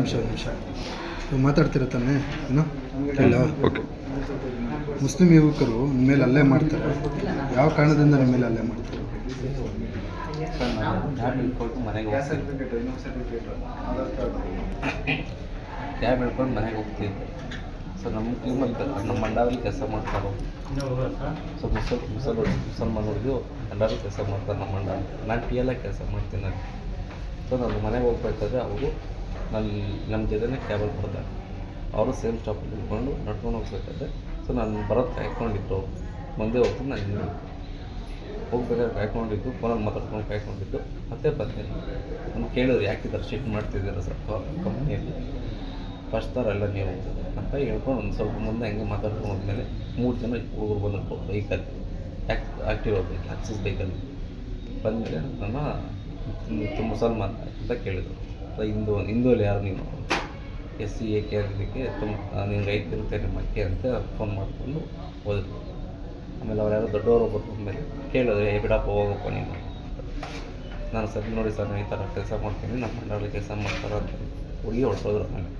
ನಿಮಿಷ ಒಂದು ನಿಮಿಷ. ನೀವು ಮಾತಾಡ್ತೀರ ತಾನೆ? ಏನು? ಇಲ್ಲ. ಓಕೆ ಮುಸ್ಲಿಂ ಯುವಕರು ನಿಮ್ಮ ಮೇಲೆ ಅಲ್ಲೇ ಮಾಡ್ತಾರೆ. ಯಾವ ಕಾರಣದಿಂದ ನಿಮ್ಮ ಮೇಲೆ ಅಲ್ಲೇ ಮಾಡ್ತಾರೆ? ಕ್ಯಾಬ್ ಹಿಡ್ಕೊಂಡು ಮನೆಗೆ ಹೋಗ್ತೀವಿ ಸೊ ನಮ್ಮ ಟೀಮಲ್ಲಿ ನಮ್ಮ ಮಂಡಾದಲ್ಲಿ ಕೆಲಸ ಮಾಡ್ತಾರೆ. ಸೊ ಮುಸಲ್ ಮುಸಲ್ ಮುಸಲ್ಮಾನರಿಗೂ ಎಲ್ಲರೂ ಕೆಲಸ ಮಾಡ್ತಾರೆ ನಮ್ಮ ಮಂಡ ನಾನು ಟಿ ಎಲ್ಲ ಕೆಲಸ ಮಾಡ್ತೀನಿ ನಾನು. ಸೊ ನಾನು ಮನೆಗೆ ಹೋಗ್ಬೇಕಾದ್ರೆ ಅವರು ನನ್ನ ನಮ್ಮ ಜೊತೆನೇ ಕ್ಯಾಬಲ್ಲಿ ಬರ್ತಾರೆ ಅವರು ಸೇಮ್ ಸ್ಟಾಪಲ್ಲಿ ಇಟ್ಕೊಂಡು ನಡ್ಕೊಂಡು ಹೋಗ್ಬೇಕಾದ್ರೆ ಸೊ ನಾನು ಬರೋದು ಕಾಯ್ಕೊಂಡಿದ್ದು. ಮುಂದೆ ಹೋಗ್ತೀನಿ, ನಾನು ಹಿಂದೆ ಹೋಗ್ಬೇಕಾದ್ರೆ ಕಾಯ್ಕೊಂಡಿದ್ದು ಫೋನಲ್ಲಿ ಮಾತಾಡ್ಕೊಂಡು ಕಾಯ್ಕೊಂಡಿದ್ದು. ಮತ್ತೆ ಬಂದೆ. ನಾನು ಕೇಳಿದ್ರು ಯಾಕಿದ್ದಾರೆ ಶಿಫ್ಟ್ ಮಾಡ್ತಿದ್ದೀರಾ ಸರ್? ಕಂಪ್ನಿಯಲ್ಲಿ ಫಸ್ಟ್ ಥರ ಎಲ್ಲ ನೀವು? ಅಂತ ಹೇಳ್ಕೊಂಡು ಒಂದು ಸ್ವಲ್ಪ ಮುಂದೆ ಹಂಗೆ ಮಾತಾಡ್ಕೊಂಡು ಹೋದ್ಮೇಲೆ ಮೂರು ಜನ ಹುಡುಗರು ಬಂದರು ಬೈಕಲ್ಲಿ ಆ್ಯಕ್ಟ್ ಆ್ಯಕ್ಟಿವ್ ಬೈಕ್ ಆಕ್ಸಿಸ್ ಬೈಕಲ್ಲಿ ಬಂದಮೇಲೆ ನನ್ನ ತುಂಬ ಮುಸಲ್ಮಾನ್ ಅಂತ ಕೇಳಿದರು. ಸೊ ಹಿಂದೂ ಹಿಂದೂಲಿ ಯಾರು ನೀನು ಎಸ್ ಸಿ ಎ ಕೆ ತುಂಬ ನಿಮ್ಗೆ ರೈಟ್ ಇರುತ್ತೆ ನಿಮ್ಮ ಅಕ್ಕೆ ಅಂತ ಫೋನ್ ಮಾಡಿಕೊಂಡು ಹೋದ್ರು ಆಮೇಲೆ ಅವ್ರು ಯಾರೋ ದೊಡ್ಡವರು ಮೇಲೆ ಕೇಳಿದ್ರೆ ಏ ಬಿಡಪ್ಪ ಹೋಗಪ್ಪ ನೀನು. ನಾನು ಸರಿ ನೋಡಿ ಸರ್ ನಾನು ಈ ಥರ ಕೆಲಸ ಮಾಡ್ತೀನಿ ನಮ್ಮ ಮಂಡಳಿ ಕೆಲಸ ಮಾಡ್ತಾರ ಅಂತ ಹುಡುಗಿ ಹೊಡ್ಸೋದ್ರು ಆಮೇಲೆ.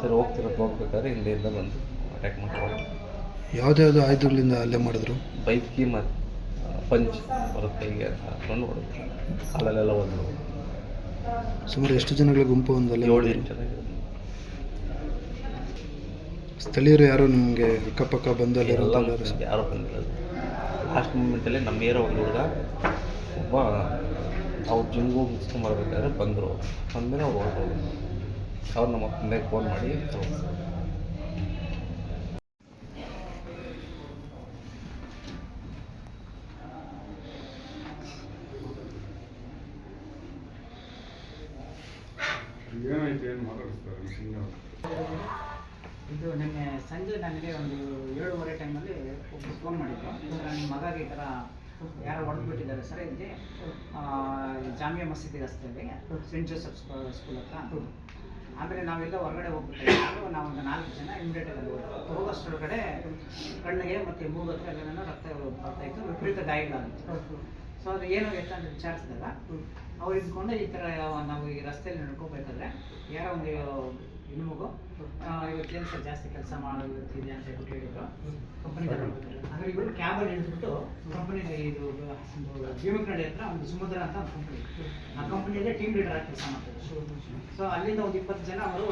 ಸರಿ ಹೋಗ್ತಿರೋದು ಹೋಗ್ಬೇಕಾದ್ರೆ ಇಲ್ಲಿಂದ ಬಂದು ಅಟ್ಯಾಕ್ ಮಾಡ್ಕೊಂಡು ಯಾವುದ್ಯಾವುದು ಆಯುಧಗಳಿಂದ ಅಲ್ಲೇ ಮಾಡಿದ್ರು? ಬೈಕ್ ಮತ್ತು ಪಂಚ್ ಅವ್ರ ಕೈಗೆ ಹಾಕೊಂಡು ಹೊಡೆದ್ರು ಅಲ್ಲಲ್ಲೆಲ್ಲ ಒಂದು ಸುಮಾರು ಎಷ್ಟು ಜನಗಳ ಗುಂಪು ಒಂದಲ್ಲಿ ಏಳು ಜನ ಸ್ಥಳೀಯರು ಯಾರು ನಿಮಗೆ ಅಕ್ಕಪಕ್ಕ ಬಂದು ಅಲ್ಲಿರೋ ಯಾರೂ ಬಂದಿಲ್ಲ. ಲಾಸ್ಟ್ ಮೂಮೆಂಟಲ್ಲಿ ನಮ್ಮ ಏರೋ ಒಂದು ಹುಡುಗ ಒಬ್ಬ ಅವ್ರು ಜಿಮ್ಗೆ ಹೋಗಿ ಮಾಡಬೇಕಾದ್ರೆ ಬಂದರು. ಬಂದಮೇಲೆ ಅವ್ರು ಹೊರಟೋದ್ರು. ಅವ್ರು ನಮ್ಮ ತಂದೆಗೆ ಫೋನ್ ಮಾಡಿ ಏನಾಯ್ತು, ಏನು ಮಾತಾಡಿಸ್ತಾರೆ ಇದು ನಿನ್ನೆ ಸಂಜೆ ನನಗೆ ಒಂದು ಏಳುವರೆ ಟೈಮಲ್ಲಿ ಒಬ್ಬರು ಫೋನ್ ಮಾಡಿದ್ರು. ನನ್ನ ಮಗಾಗಿ ಈ ಥರ ಯಾರೋ ಹೊಡೆದು ಬಿಟ್ಟಿದ್ದಾರೆ ಸರ್ ಇಲ್ಲಿ. ಜಾಮಿಯಾ ಮಸೀದಿ ರಸ್ತೆಯಲ್ಲಿ ಸೆಂಟ್ ಜೋಸೆಫ್ ಸ್ಕೂ- ಸ್ಕೂಲ್ ಹತ್ರ. ಆಮೇಲೆ ನಾವೆಲ್ಲ ಹೊರಗಡೆ ಹೋಗ್ಬಿಟ್ಟು ನಾವು ಒಂದು ನಾಲ್ಕು ಜನ ಇಮಿಡಿಯೇಟಲ್ಲಿ ಅಲ್ಲಿ ಹೋಗೋಷ್ಟೊಳಗಡೆ ಕಣ್ಣಿಗೆ ಮತ್ತು ಮೂಗು ಎಲ್ಲನೂ ರಕ್ತ ಬರ್ತಾ ಇತ್ತು. ವಿಪರೀತ ಗಾಯಗಳಾಗಿತ್ತು. ಸೊ ಅದು ಏನು ಎತ್ತ ಅಂತ ವಿಚಾರಿಸಿದಾಗ ಅವ್ರು ಇದ್ಕೊಂಡು ಈ ಥರ ನಾವು ಈ ರಸ್ತೆಯಲ್ಲಿ ನಡ್ಕೋಬೇಕಾದ್ರೆ ಯಾರೋ ಒಂದು ಹೆಣ್ಮಗು ಆ, ಇವತ್ತೇನು ಸರ್ ಜಾಸ್ತಿ ಕೆಲಸ ಮಾಡೋದಿದೆ ಅಂತ ಹೇಳ್ಬಿಟ್ಟು ಹೇಳಿದ್ರು. ಕಂಪನಿ ಅಂದ್ರೆ ಇವರು ಕ್ಯಾಬಲ್ಲಿ ಹಿಡಿದ್ಬಿಟ್ಟು ಕಂಪನಿ ಇದು ಭೀಮಕನಡಿ ಹತ್ರ ಒಂದು ಸುಮುದ್ರ ಅಂತ ಒಂದು ಕಂಪನಿ ಆ ಕಂಪನಿಯಲ್ಲಿ ಟೀಮ್ ಲೀಡರ್ ಆಗಿ ಕೆಲಸ ಮಾಡ್ತಾರೆ ಸೊ ಅಲ್ಲಿಂದ ಒಂದು ಇಪ್ಪತ್ತು ಜನ ಅವರು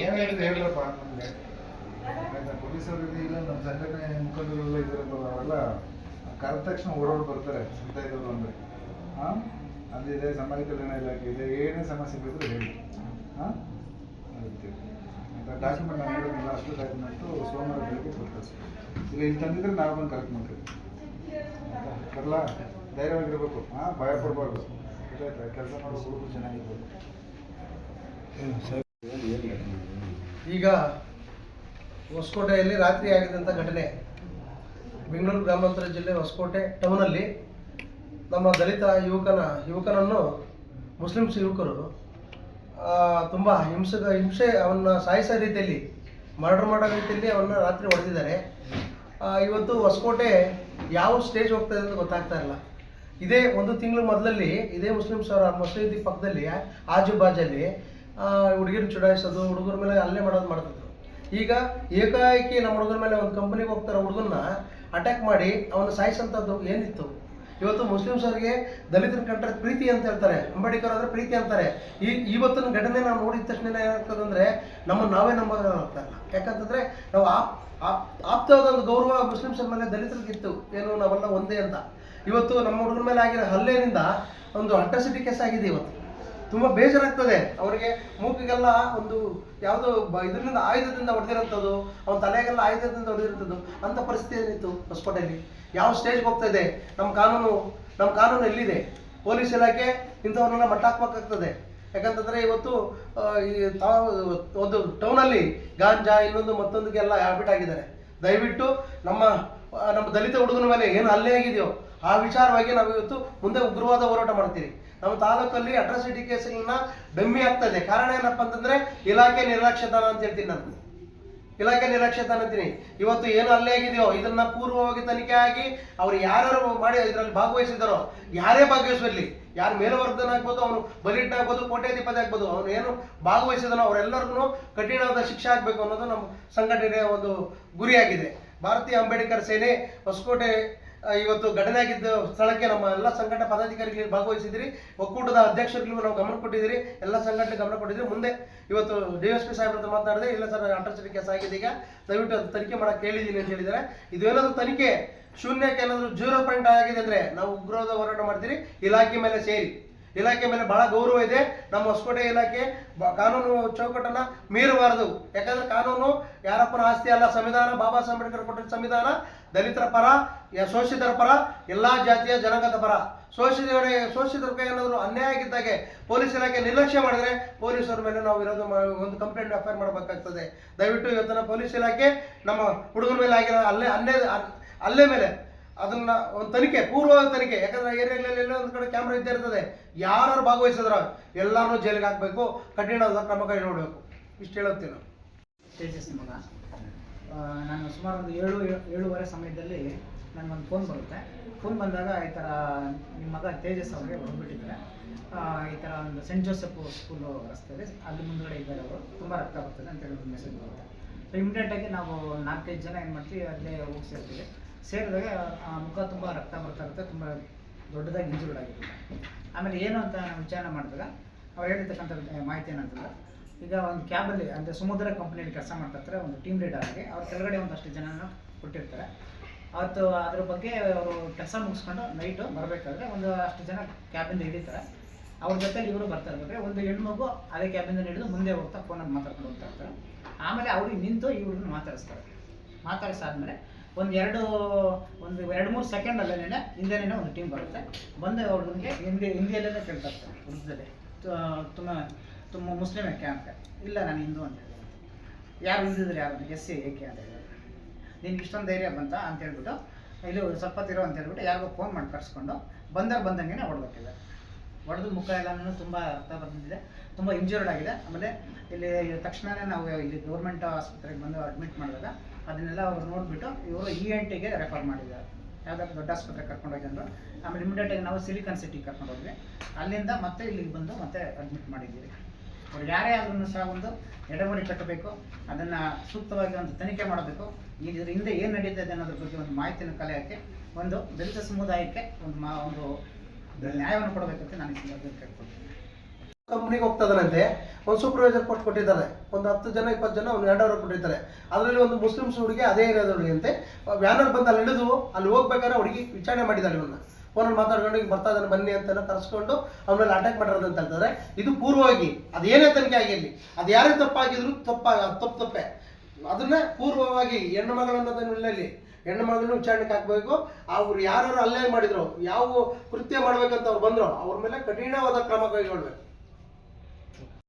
ಏನಾಗಿದೆ ಹೇಳ್ರಪ್ಪ ನಮಗೆ ಪೊಲೀಸರು ಇಲ್ಲ ನಮ್ಮ ಸಂಘಟನೆ ಮುಖಂಡರೆಲ್ಲ ಇದ್ದಾರಲ್ಲ ಅವರೆಲ್ಲ ಕರೆದ ತಕ್ಷಣ ಓಡೋಡಿ ಬರ್ತಾರೆ ಅಂತ ಇದ್ದವರು ಅಂದರೆ. ಹಾಂ? ಅಲ್ಲಿದೆ ಸಮಾಜ ಕಲ್ಯಾಣ ಇಲಾಖೆ ಇದೆ ಏನೇ ಸಮಸ್ಯೆ ಬೇಕಾದ್ರೂ ಹೇಳಿ. ಹಾಂ? ಡಾಕ್ಯುಮೆಂಟ್ ನಾನು ಹೇಳಿದ್ನಲ್ಲ ಅಷ್ಟು ಡಾಕ್ಯುಮೆಂಟು ಸೋಮವಾರ ಬೆಳಗ್ಗೆ ಕೊಡ್ತಾರೆ ಇಲ್ಲ ಇಲ್ಲಿ ತಂದಿದ್ರೆ ನಾವು ಬಂದು ಕರೆಕ್ಟ್ ಮಾಡ್ತೀವಿ ಬರಲ್ಲ ಧೈರ್ಯವಾಗಿರ್ಬೇಕು. ಹಾಂ? ಭಯ ಪಡಬಾರ್ದು. ಗೊತ್ತಾಯ್ತಾ? ಕೆಲಸ ಮಾಡೋ ಹುಡುಗರು ಚೆನ್ನಾಗಿರ್ಬೇಕು ಈಗ ಹೊಸಕೋಟೆಯಲ್ಲಿ ರಾತ್ರಿ ಆಗಿದಂಥ ಘಟನೆ. ಬೆಂಗಳೂರು ಗ್ರಾಮಾಂತರ ಜಿಲ್ಲೆ ಹೊಸಕೋಟೆ ಟೌನಲ್ಲಿ ನಮ್ಮ ದಲಿತ ಯುವಕನ, ಯುವಕನನ್ನು ಮುಸ್ಲಿಮ್ಸ್ ಯುವಕರು ತುಂಬ ಹಿಂಸೆಗ ಹಿಂಸೆ ಅವನ್ನ ಸಾಯಿಸೋ ರೀತಿಯಲ್ಲಿ ಮರ್ಡರ್ ಮಾಡೋ ರೀತಿಯಲ್ಲಿ ಅವನ್ನ ರಾತ್ರಿ ಹೊಡೆದಿದ್ದಾರೆ. ಇವತ್ತು ಹೊಸಕೋಟೆ ಯಾವ ಸ್ಟೇಜ್ ಹೋಗ್ತಾ ಇದೆ ಅಂತ ಗೊತ್ತಾಗ್ತಾ ಇಲ್ಲ. ಇದೇ ಒಂದು ತಿಂಗಳು ಮೊದಲಲ್ಲಿ ಇದೇ ಮುಸ್ಲಿಮ್ಸ್ ಅವರ ಮಸೀದಿ ಪಕ್ಕದಲ್ಲಿ ಆಜು ಬಾಜಲ್ಲಿ ಹುಡುಗಿರು ಚುಡಾಯಿಸೋದು, ಹುಡುಗರ ಮೇಲೆ ಅಲ್ಲೇ ಮಾಡೋದು ಮಾಡ್ತಿದ್ರು. ಈಗ ಏಕಾಏಕಿ ನಮ್ಮ ಹುಡುಗರ ಮೇಲೆ ಒಂದು ಕಂಪನಿಗೆ ಹೋಗ್ತಾರೆ ಹುಡುಗನ್ನ ಅಟ್ಯಾಕ್ ಮಾಡಿ ಅವನು ಸಾಯಿಸೋಂಥದ್ದು ಏನಿತ್ತು? ಇವತ್ತು ಮುಸ್ಲಿಮ್ಸ್ ಅವರಿಗೆ ದಲಿತರ ಕಂಡ್ರೆ ಪ್ರೀತಿ ಅಂತ ಹೇಳ್ತಾರೆ. ಅಂಬೇಡ್ಕರ್ ಅಂದ್ರೆ ಪ್ರೀತಿ ಅಂತಾರೆ. ಈ ಇವತ್ತಿನ ಘಟನೆ ನಾವು ನೋಡಿದ ತಕ್ಷಣ ಏನಾಗ್ತದೆ ಅಂದ್ರೆ ನಮ್ಮನ್ನು ನಾವೇ ನಂಬೋದಾಗ್ತಾ ಇಲ್ಲ ಯಾಕಂತಂದ್ರೆ ನಾವು ಆಪ್ ಆಪ್, ಆಪ್ತವಾದ ಒಂದು ಗೌರವ ಮುಸ್ಲಿಮ್ಸ್ ಮೇಲೆ ದಲಿತರಿಗಿತ್ತು. ಏನು, ನಾವೆಲ್ಲ ಒಂದೇ ಅಂತ. ಇವತ್ತು ನಮ್ಮ ಹುಡುಗರ ಮೇಲೆ ಆಗಿರೋ ಹಲ್ಲೆನಿಂದ ಒಂದು ಅಟ್ರಾಸಿಟಿ ಕೇಸ್ ಆಗಿದೆ ಇವತ್ತು. ತುಂಬ ಬೇಜಾರಾಗ್ತದೆ. ಅವರಿಗೆ ಮೂಗಿಗೆಲ್ಲ ಒಂದು ಯಾವುದೋ ಇದರಿಂದ ಆಯುಧದಿಂದ ಹೊಡೆದಿರೋಂಥದ್ದು ಅವನ ತಲೆಗೆಲ್ಲ ಆಯುಧದಿಂದ ಹೊಡೆದಿರೋಂಥದ್ದು ಅಂಥ ಪರಿಸ್ಥಿತಿ ಏನಿತ್ತು ಹೊಸಕೋಟೆಯಲ್ಲಿ? ಯಾವ ಸ್ಟೇಜ್ಗೆ ಹೋಗ್ತಾ ಇದೆ? ನಮ್ಮ ಕಾನೂನು ನಮ್ಮ ಕಾನೂನು ಎಲ್ಲಿದೆ? ಪೊಲೀಸ್ ಇಲಾಖೆ ಇಂಥವ್ರನ್ನೆಲ್ಲ ಮಟ್ಟ ಹಾಕ್ಬೇಕಾಗ್ತದೆ. ಯಾಕಂತಂದ್ರೆ ಇವತ್ತು ಈ ತಾವು, ಒಂದು ಟೌನಲ್ಲಿ ಗಾಂಜಾ ಇನ್ನೊಂದು ಮತ್ತೊಂದಕ್ಕೆಲ್ಲ ಹ್ಯಾಬಿಟ್ ಆಗಿದ್ದಾರೆ. ದಯವಿಟ್ಟು ನಮ್ಮ ನಮ್ಮ ದಲಿತ ಹುಡುಗನ ಮೇಲೆ ಏನು ಹಲ್ಲೆ ಆಗಿದೆಯೋ ಆ ವಿಚಾರವಾಗಿ ನಾವು ಇವತ್ತು ಮುಂದೆ ಉಗ್ರವಾದ ಹೋರಾಟ ಮಾಡ್ತೀವಿ ನಮ್ಮ ತಾಲೂಕಲ್ಲಿ ಅಟ್ರಾಸಿಟಿ ಕೇಸ್ಗಳನ್ನ ಡಮ್ಮಿ ಆಗ್ತಾ ಕಾರಣ ಏನಪ್ಪ ಅಂತಂದ್ರೆ, ಇಲಾಖೆ ನಿರ್ಲಕ್ಷ್ಯತನ ಅಂತ ಹೇಳ್ತೀನಿ ನಾನು. ಇಲಾಖೆ ನಿರ್ಲಕ್ಷ್ಯತನ ಅಂತೀನಿ. ಇವತ್ತು ಏನು ಅಲ್ಲೇ ಆಗಿದೆಯೋ, ಇದನ್ನ ಪೂರ್ವವಾಗಿ ತನಿಖೆ ಆಗಿ ಅವ್ರು ಯಾರು ಮಾಡಿ ಇದರಲ್ಲಿ ಭಾಗವಹಿಸಿದಾರೋ ಯಾರೇ ಭಾಗವಹಿಸಲಿ ಯಾರು ಮೇಲ್ವರ್ಗದನಾಗ್ಬೋದು ಅವನು ಆಗ್ಬೋದು, ಕೋಟ್ಯಾಧಿಪತಿ ಆಗ್ಬೋದು, ಅವನು ಏನು ಭಾಗವಹಿಸಿದನೋ ಅವರೆಲ್ಲರಿಗೂ ಕಠಿಣವಾದ ಶಿಕ್ಷೆ ಆಗಬೇಕು ಅನ್ನೋದು ನಮ್ಮ ಸಂಘಟನೆಯ ಒಂದು ಗುರಿಯಾಗಿದೆ. ಭಾರತೀಯ ಅಂಬೇಡ್ಕರ್ ಸೇನೆ ಹೊಸಕೋಟೆ ಇವತ್ತು ಘಟನೆ ಆಗಿದ್ದ ಸ್ಥಳಕ್ಕೆ ನಮ್ಮ ಎಲ್ಲ ಸಂಘಟನಾ ಪದಾಧಿಕಾರಿಗಳಿಗೆ ಭಾಗವಹಿಸಿದ್ರಿ ಒಕ್ಕೂಟದ ಅಧ್ಯಕ್ಷರಿಗೂ ನಾವು ಗಮನ ಕೊಟ್ಟಿದ್ದೀರಿ. ಎಲ್ಲ ಸಂಘಟನೆ ಗಮನ ಕೊಟ್ಟಿದ್ದೀರಿ. ಮುಂದೆ ಇವತ್ತು ಡಿ ಎಸ್ ಪಿ ಸಾಹೇಬ್ರ ಹತ್ರ ಮಾತಾಡಿದೆ ಇಲ್ಲ ಸರ್ ಅಂಟರ್ಚರಿ ಕೇಸ್ ಆಗಿದೆ ಈಗ. ದಯವಿಟ್ಟು ಅದು ತನಿಖೆ ಮಾಡಕ್ಕೆ ಕೇಳಿದ್ದೀನಿ ಅಂತ ಹೇಳಿದ್ದಾರೆ. ಇದೇನಾದರೂ ತನಿಖೆ? ಶೂನ್ಯಕ್ಕೆ ಏನಾದರೂ ಜೀರೋ ಪಾಯಿಂಟ್ ಆಗಿದೆ ಅಂದರೆ ನಾವು ಉಗ್ರವಾದ ಹೋರಾಟ ಮಾಡ್ತೀರಿ, ಇಲಾಖೆ ಮೇಲೆ ಸೇರಿ. ಇಲಾಖೆ ಮೇಲೆ ಬಹಳ ಗೌರವ ಇದೆ. ನಮ್ಮ ಹೊಸಕೋಟೆ ಇಲಾಖೆ ಕಾನೂನು ಚೌಕಟ್ಟನ್ನ ಮೀರಬಾರದು. ಯಾಕಂದ್ರೆ ಕಾನೂನು ಯಾರಪ್ಪನ ಆಸ್ತಿ ಅಲ್ಲ, ಸಂವಿಧಾನ, ಬಾಬಾ ಸಾಹೇಬ್ ಅಂಬೇಡ್ಕರ್ ಕೊಟ್ಟ ಸಂವಿಧಾನ, ದಲಿತರ ಪರ ಶೋಷಿತರ ಪರ, ಎಲ್ಲಾ ಜಾತಿಯ ಜನಾಂಗದ ಪರ. ಶೋಷಿತ ಶೋಷಿತರ ಕೈ ಏನಾದರೂ ಅನ್ಯಾಯ ಆಗಿದ್ದಾಗೆ ಪೊಲೀಸ್ ಇಲಾಖೆ ನಿರ್ಲಕ್ಷ್ಯ ಮಾಡಿದ್ರೆ ಪೊಲೀಸರ ಮೇಲೆ ನಾವು ವಿರೋಧ ಒಂದು ಕಂಪ್ಲೇಂಟ್ ಅಫೈರ್ ಮಾಡಬೇಕಾಗ್ತದೆ. ದಯವಿಟ್ಟು ಇವತ್ತಿನ ಪೊಲೀಸ್ ಇಲಾಖೆ ನಮ್ಮ ಹುಡುಗನ ಮೇಲೆ ಆಗಿರೋ ಅಲ್ಲೇ ಅಲ್ಲೇ ಅಲ್ಲೇ ಮೇಲೆ ಅದನ್ನ ಒಂದು ತನಿಖೆ ಪೂರ್ವ ತನಿಖೆ. ಯಾಕಂದ್ರೆ ಏರಿಯಾಗಳಲ್ಲಿ ಎಲ್ಲ ಒಂದು ಕಡೆ ಕ್ಯಾಮ್ರಾ ಇದ್ದೇ ಇರ್ತದೆ. ಯಾರು ಭಾಗವಹಿಸಿದ್ರ ಎಲ್ಲಾರು ಜೈಲಿಗೆ ಹಾಕಬೇಕು ಕಠಿಣವಾದ ಕ್ರಮ ಕೈಗೊಳ್ಳಬೇಕು ಇಷ್ಟು ಹೇಳುತ್ತೆ ನಾನು. ತೇಜಸ್ ಮಗ. ನಾನು ಸುಮಾರು ಒಂದು ಏಳು ಏಳುವರೆ ಸಮಯದಲ್ಲಿ ನನಗೊಂದು ಫೋನ್ ಬರುತ್ತೆ. ಫೋನ್ ಬಂದಾಗ ಈ ಥರ ನಿಮ್ಮ ಮಗ ತೇಜಸ್ ಅವರಿಗೆ ಹೊರಬಿಟ್ಟಿದ್ದಾರೆ ಈ ಥರ ಒಂದು ಸೆಂಟ್ ಜೋಸೆಫ್ ಸ್ಕೂಲು ರಸ್ತೆಯಲ್ಲಿ ಅಲ್ಲಿ ಮುಂದುಗಡೆ ಇದ್ದಾರೆ ಅವರು. ತುಂಬ ರಕ್ತ ಬರ್ತದೆ ಅಂತ ಹೇಳಿ ಮೆಸೇಜ್ ಬರುತ್ತೆ. ಸೊ ಇಮಿಡಿಯೇಟಾಗಿ ನಾವು ನಾಲ್ಕೈದು ಜನ ಏನು ಮಾಡ್ತೀವಿ, ಅಲ್ಲೇ ಹೋಗಿ ಸೇರ್ತೀವಿ. ಸೇರಿದಾಗ ಆ ಮುಖ ತುಂಬ ರಕ್ತ ಬರ್ತಾ ಇರುತ್ತೆ, ತುಂಬ ದೊಡ್ಡದಾಗಿ ಇಂಜುರ್ಡ್ ಆಗಿರುತ್ತೆ ಆಮೇಲೆ ಏನು ಅಂತ ನಾವು ವಿಚಾರಣೆ ಮಾಡಿದಾಗ ಅವ್ರು ಹೇಳಿರ್ತಕ್ಕಂಥ ಮಾಹಿತಿ ಏನಂತಂದ್ರೆ ಈಗ ಒಂದು ಕ್ಯಾಬಲ್ಲಿ, ಅಂದರೆ ಸಮುದ್ರ ಕಂಪ್ನಿಯಲ್ಲಿ ಕೆಲಸ ಮಾಡ್ತಾ ಇರ್ತಾರೆ, ಒಂದು ಟೀಮ್ ಲೀಡರ್ ಆಗಿ, ಅವ್ರ ಕೆಳಗಡೆ ಒಂದಷ್ಟು ಜನನ ಕೊಟ್ಟಿರ್ತಾರೆ. ಅವತ್ತು ಅದ್ರ ಬಗ್ಗೆ ಅವರು ಕೆಲಸ ಮುಗಿಸ್ಕೊಂಡು ನೈಟು ಬರಬೇಕಾದ್ರೆ ಒಂದು ಅಷ್ಟು ಜನ ಕ್ಯಾಬಿಂದ ಹಿಡಿತಾರೆ. ಅವ್ರ ಜೊತೆ ಇವರು ಬರ್ತಾ ಇರ್ಬೇಕಾದ್ರೆ ಒಂದು ಹೆಣ್ಮಗು ಅದೇ ಕ್ಯಾಬಿಂದ ಹಿಡಿದು ಮುಂದೆ ಹೋಗ್ತಾ ಫೋನಲ್ಲಿ ಮಾತಾಡ್ಕೊಂಡು ಹೋಗ್ತಾ ಇರ್ತಾರೆ. ಆಮೇಲೆ ಅವ್ರಿಗೆ ನಿಂತು ಇವ್ರನ್ನ ಮಾತಾಡಿಸ್ತಾರೆ. ಮಾತಾಡಿಸಾದ್ಮೇಲೆ ಒಂದು ಎರಡು ಒಂದು ಎರಡು ಮೂರು ಸೆಕೆಂಡ್ ಅಲ್ಲೇನೆ ಹಿಂದೆನೇ ಒಂದು ಟೀಮ್ ಬರುತ್ತೆ. ಬಂದು ಅವ್ರಿಗೆ ಹಿಂದಿ ಹಿಂದಿಯಲ್ಲೇ ಕೇಳ್ತಾರೆ ಇರ್ತಾರೆ ಉರ್ದುದಲ್ಲಿ ತುಂಬ ತುಂಬ ಮುಸ್ಲಿಮ್ ಯಾಕೆ ಅಂತ. ಇಲ್ಲ, ನಾನು ಹಿಂದೂ ಅಂತ ಹೇಳಿದೆ. ಯಾರು ಹಿಂದಿದ್ರೆ ಯಾರು? ಎಸ್ ಸಿ ಏಕೆ ಅಂತ ಹೇಳಿದ್ರು ನಿನ್ಗೆ ಇಷ್ಟೊಂದು ಧೈರ್ಯ ಬಂತ ಅಂತ ಹೇಳ್ಬಿಟ್ಟು ಇಲ್ಲಿ ಸ್ವಲ್ಪ ಅಂತ ಹೇಳ್ಬಿಟ್ಟು ಯಾರಿಗೋ ಫೋನ್ ಮಾಡಿ ಕರ್ಸ್ಕೊಂಡು ಬಂದಾಗ ಬಂದಂಗೆ ಹೊಡ್ಬೇಕಿಲ್ಲ ಹೊಡೆದು ಮುಖ ಎಲ್ಲನೂ ತುಂಬ ರಕ್ತ ಬಂದಿದೆ. ತುಂಬ ಇಂಜೂರ್ಡ್ ಆಗಿದೆ. ಆಮೇಲೆ ಇಲ್ಲಿ ತಕ್ಷಣವೇ ನಾವು ಇಲ್ಲಿ ಗೌರ್ಮೆಂಟ್ ಆಸ್ಪತ್ರೆಗೆ ಬಂದು ಅಡ್ಮಿಟ್ ಮಾಡಿದಾಗ ಅದನ್ನೆಲ್ಲ ಅವ್ರು ನೋಡಿಬಿಟ್ಟು ಇವರು ಇ ಎನ್ ಟಿಗೆ ರೆಫರ್ ಮಾಡಿದ್ದಾರೆ. ಯಾವುದಾದ್ರು ದೊಡ್ಡ ಆಸ್ಪತ್ರೆಗೆ ಕರ್ಕೊಂಡು ಹೋಗಿದ್ರು ಆಮೇಲೆ ಇಮಿಡಿಯೇಟಾಗಿ ನಾವು ಸಿಲಿಕಾನ್ ಸಿಟಿಗೆ ಕರ್ಕೊಂಡು ಹೋದ್ವಿ. ಅಲ್ಲಿಂದ ಮತ್ತೆ ಇಲ್ಲಿಗೆ ಬಂದು ಮತ್ತೆ ಅಡ್ಮಿಟ್ ಮಾಡಿದ್ದೀವಿ ಅವ್ರು ಯಾರೇ ಆದ್ರೂ ಸಹ ಒಂದು ಎಡವರಿ ಕಟ್ಟಬೇಕು, ಅದನ್ನು ಸೂಕ್ತವಾಗಿ ಒಂದು ತನಿಖೆ ಮಾಡಬೇಕು. ಇದ್ರ ಹಿಂದೆ ಏನು ನಡೀತದೆ ಅನ್ನೋದ್ರ ಬಗ್ಗೆ ಒಂದು ಮಾಹಿತಿಯನ್ನು ಕಲೆ ಹಾಕಿ ಒಂದು ದಲಿತ ಸಮುದಾಯಕ್ಕೆ ಒಂದು ಮಾ ಒಂದು ನ್ಯಾಯವನ್ನು ಕೊಡಬೇಕಂತ ನಾನು ಈ ಸಂದರ್ಭದಲ್ಲಿ ಕೇಳ್ಕೊಳ್ತೀನಿ. ಕಂಪ್ನಿಗೆ ಹೋಗ್ತದನಂತೆ ಒಂದು ಸೂಪರ್ವೈಸರ್ ಪೋಸ್ಟ್ ಕೊಟ್ಟಿದ್ದಾರೆ. ಒಂದು ಹತ್ತು ಜನ, ಇಪ್ಪತ್ತು ಜನ, ಒಂದು ಎರಡು ಕೊಟ್ಟಿರ್ತಾರೆ ಅದರಲ್ಲಿ ಒಂದು ಮುಸ್ಲಿಮ್ಸ್ ಹುಡುಗಿ, ಅದೇ ಏರಿಯಾದ ಹುಡುಗಿ ಅಂತೆ. ವ್ಯಾನರ್ ಬಂದು ಅಲ್ಲಿ ಹಿಡಿದು ಅಲ್ಲಿ ಹೋಗ್ಬೇಕಾದ್ರೆ ಹುಡುಗಿ ವಿಚಾರಣೆ ಮಾಡಿದ್ದಾರೆ ಇವನ್ನ ಫೋನಲ್ಲಿ ಮಾತಾಡ್ಕೊಂಡು, ಈಗ ಬರ್ತಾ ಇದ್ದಾನೆ, ಬನ್ನಿ ಅಂತ ಕರೆಸ್ಕೊಂಡು ಅವನಲ್ಲಿ ಅಟ್ಯಾಕ್ ಮಾಡಿರೋದು ಅಂತ ಹೇಳ್ತಾರೆ. ಇದು ಪೂರ್ವವಾಗಿ ಅದೇನೇ ತನಿಖೆ ಆಗಿರಲಿ, ಅದು ಯಾರೇ ತಪ್ಪಾಗಿದ್ರು ತಪ್ಪ ತಪ್ಪು ತಪ್ಪೆ. ಅದನ್ನ ಪೂರ್ವವಾಗಿ ಹೆಣ್ಣು ಮಗಳನ್ನೋದನ್ನಲ್ಲಿ ಹೆಣ್ಣು ಮಗಳನ್ನು ವಿಚಾರಣೆಗೆ ಹಾಕಬೇಕು. ಅವ್ರು ಯಾರು ಅಲ್ಲೇ ಮಾಡಿದ್ರು, ಯಾವ ಕೃತ್ಯ ಮಾಡ್ಬೇಕಂತ ಅವ್ರು ಬಂದ್ರು, ಅವ್ರ ಮೇಲೆ ಕಠಿಣವಾದ ಕ್ರಮ ಕೈಗೊಳ್ಬೇಕು.